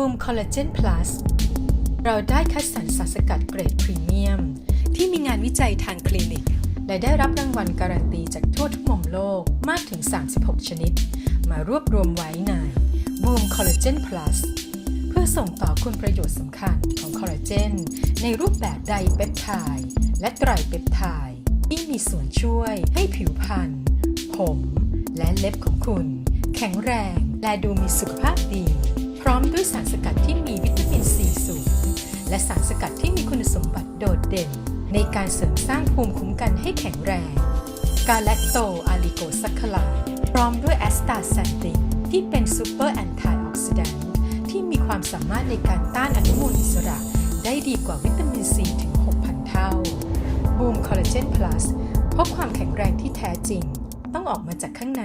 บูมคอลลาเจนพลัสเราได้คัดสรรสารสกัดเกรดพรีเมียม ที่มีงานวิจัยทางคลินิก และได้รับรางวัลการันตีจากทั่วทุกมุมโลกมากถึง 36 ชนิด มารวบรวมไว้ในบูมคอลลาเจนพลัสเพื่อส่งต่อคุณประโยชน์สำคัญของคอลลาเจน ในรูปแบบไดเปปไทด์และไตรเปปไทด์ที่มีส่วนช่วยให้ผิวพรรณผม และเล็บของคุณ แข็งแรงและดูมีสุขภาพดี อมด้วยสารสกัดที่มีวิตามินซีสูง และสารสกัดที่มีคุณสมบัติโดดเด่น ในการเสริมสร้างภูมิคุ้มกันให้แข็งแรง กาแลคโตอะลิโกซัคคลาพร้อมด้วยแอสตาแซนตินที่เป็นซูเปอร์แอนตี้ออกซิแดนต์ที่มีความสามารถในการต้านอนุมูลอิสระ ได้ดีกว่าวิตามินซีถึง 6,000 เท่า บูมคอลลาเจนพลัสเพราะความแข็งแรงที่แท้จริง ต้องออกมาจากข้างใน